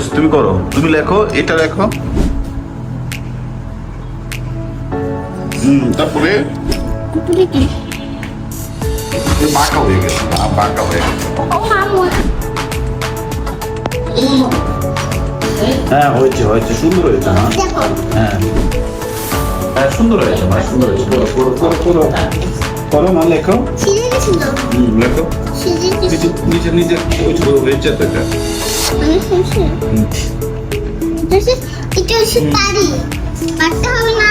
করতেছ তুমি করো। তুমি লেখো, এটা লেখো। তারপরে হয়ে না হয়ে হ্যাঁ হয়েছে হয়েছে, সুন্দর হয়েছে হ্যাঁ। হ্যাঁ সুন্দর হয়েছে, মা, সুন্দর হয়েছে। করো করো লেখো। গেছিল হুম লেখো। নিচে নিচে নিচে ওই যে হয়েছে তো এটা। আমি এটা এটা হচ্ছে তারি পারতে হবে না?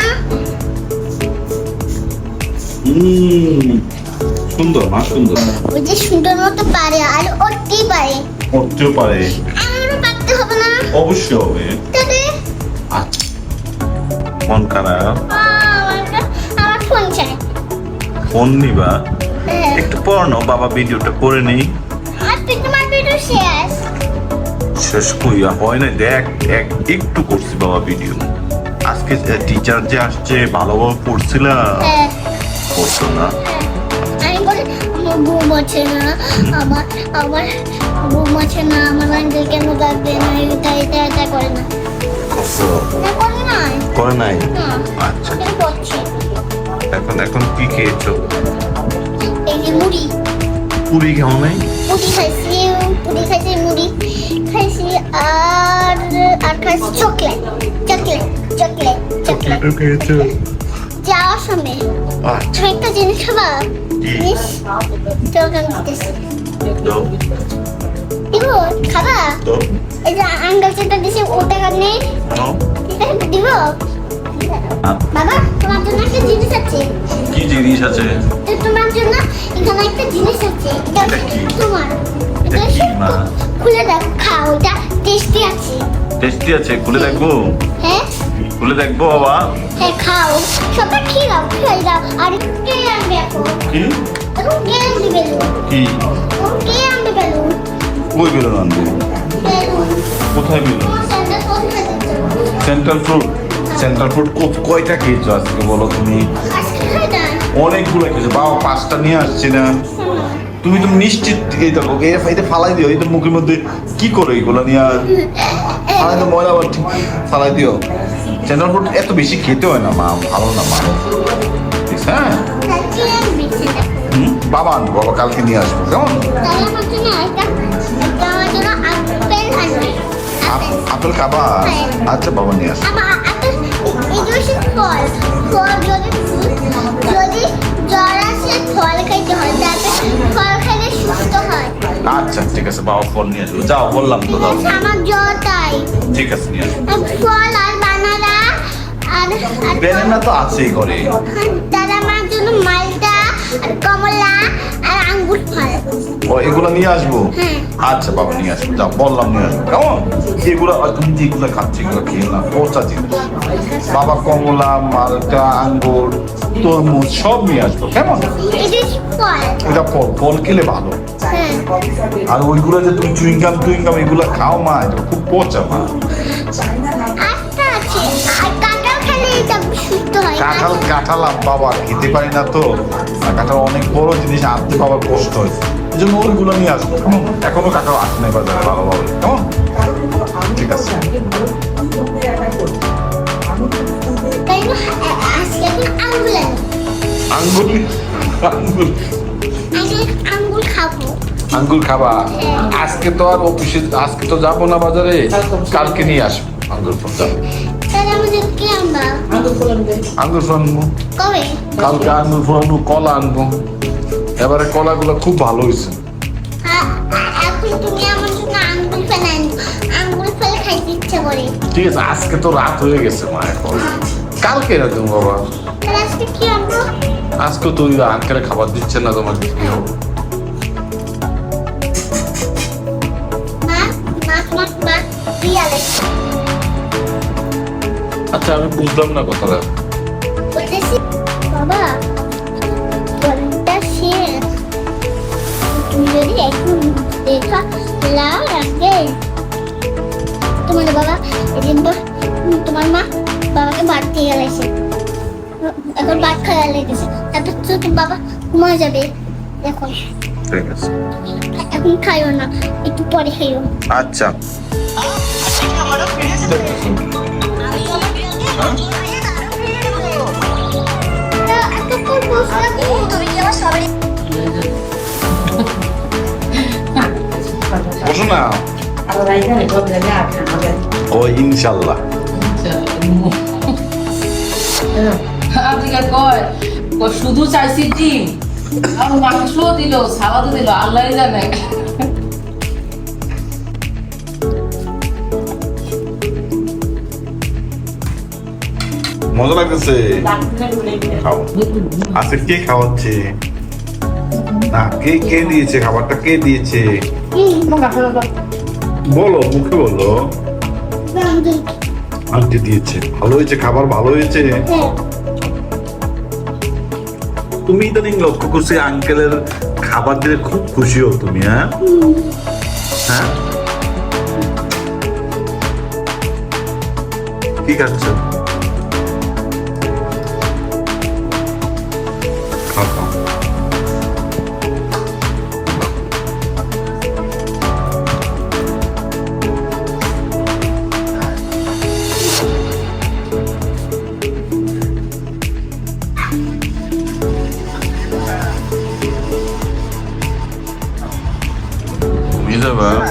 হুম সুন্দর মা সুন্দর। ওই যে সুন্দর মতো পারে আর ওরতেই পারে। করতেও পারে। আমারও পারতে হবে না। অবশ্যই হবে। তবে আচ্ছা মন খারাপ আমার আমার ফোন চাই। ফোন নিবা। একটু পড়ানো বাবা ভিডিওটা করে নেই। শেষ। কইয়া হয় না দেখ এক একটু করছি বাবা ভিডিও। আজকে টিচার যে আসছে ভালোভাবে পড়ছিলা? পড়ছো না। আছে না আমার আমার বউ আছে না আমার আঙ্কেল কেন ডাকবে না এটা এটা এটা করে না। করছ? করে না করে নাই? আচ্ছা। এখন এখন কি খেয়েছো? মুড়ি। পুরি খাও নাই মুড়ি খাইছি মুড়ি খাইছি মুড়ি খাইছি আর আর খাইছি চকলেট চকলেট চকলেট চকলেট খেয়েছো? যাওয়ার সময় আচ্ছা। একটা জিনিস খাবা? জিনিস? তোকে আমি দিতেছি দিব? খাবা? এই যে আঙ্কেল যেটা দিছে ওটা আছে দিব? বাবা তোমার জন্য একটা জিনিস আছে। কি জিনিস আছে? তোমার জন্য এখানে একটা জিনিস আছে। এটা কি? তোমার। এটা এটা কি, মা? খুলে দেখো খাও এটা টেস্টি আছে। টেস্টি আছে? খুলে দেখব? হ্যাঁ? খুলে দেখব বাবা? হ্যাঁ খাও। সবাই খেয়ে দাও খেয়ে দাও। আর কে আনবে এখন? কি? এখন কে আনবে বেলুন? কি? কে আনবে বেলুন? কই বেলুন আনবে? বেলুন। কোথায় balloon? Central fruit central fruit কয়টা খেয়েছো আজকে বলো তুমি? অনেকগুলো খেয়েছো। বাবা, পাঁচটা নিয়ে আসছে না। তুমি তো নিশ্চিত এই দেখো, এই- এটা ফালাই দিও তো মুখের মধ্যে কি করো এইগুলো নিয়ে? ফালাই তো ময়লা ঠিক ফালাই দিও। সেন্ট্রাল ফ্রুট এত বেশি খেতে হয় না, মা, ভালো না, মা। হ্যাঁ? বাবা আনব বাবা কালকে নিয়ে আসব, কেমন? আপেল আপ- আপেল খাবা? আচ্ছা বাবা নিয়ে আসে। হয় হয়। আচ্ছা ঠিক আছে বাবা ফল নিয়ে আসব। যাও বললাম তো ঠিক আছে নিয়ে আসব ফল আর বানানা আর তো আছেই ঘরে। তার আমার জন্য মালটা কমলা আর আঙ্গুর ফল। ও এগুলো নিয়ে আসব? হ্যাঁ। আচ্ছা বাবা নিয়ে আসব। যাও বললাম নিয়ে আসব। কেমন? এগুলো তুমি যেগুলো খাচ্ছি এগুলো খেয়ে না পচা জিনিস। বাবা কমলা মালটা আঙ্গুর তরমুজ সব নিয়ে আসব। কেমন? এটা ফল ফল খেলে ভালো। হ্যাঁ। আর ওইগুলো যে তুমি চুইংগাম টুইংগাম এগুলো খাও মা খুব পচা মা। কাঁঠাল কাঁঠাল বাবা খেতে পারি না তো। কাঁঠাল অনেক বড় জিনিস, আনতে বাবার কষ্ট হয়। এই জন্য ওইগুলো নিয়ে আসব। কেমন? এখনও কাঁঠাল আসে নাই বাজারে, ভালোভাবে। কেমন? ঠিক আছে। আঙ্গুল আঙ্গুর। খাব? আজকে তো আর অফিসে আজকে তো যাব না বাজারে। কালকে নিয়ে আসব আঙ্গুর যাব। আঙ্গুর ফল আনব। কালকে আঙ্গুর ফল আনব কলা আনব। এবারে কলাগুলো খুব ভালো হয়েছে। ঠিক আছে আজকে তো রাত হয়ে গেছে মা এখন। কালকে না তুমি বাবা? আজকে কি আনব? তো ওই আঙ্কেলে খাবার দিচ্ছে না তোমাকে কি হবে? মা মা মা মা কি আলে আচ্ছা আমি বুঝলাম না কথাটা। বলতেছি বাবা শেষ তুমি যদি একটু দেখা তোমার বাবা এদিন তোমার মা বাবাকে এখন ভাত খাওয়া লেগেছে। তারপর তো বাবা ঘুমা যাবে। এখন ঠিক আছে। এখন খাইও না একটু পরে খাইও আচ্ছা। কয় কয় শুধু চাইছি ডিম আর মাংসও দিল সালাদও দিল আল্লাহ জানে। মজা লাগতেছে। খাও আজকে কে খাওয়াচ্ছে? না কে কে দিয়েছে? খাবারটা কে দিয়েছে? বলো মুখে বলো। আন্টি দিয়েছে। ভালো হয়েছে খাবার ভালো হয়েছে? হ্যাঁ। তুমি ইদানিং লক্ষ্য করছি আঙ্কেলের খাবার দিলে খুব খুশি হও তুমি হ্যাঁ? হ্যাঁ? কি খাচ্ছ? ঘুমিয়ে যাবা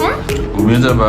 হ্যাঁ? ঘুমিয়ে যাবা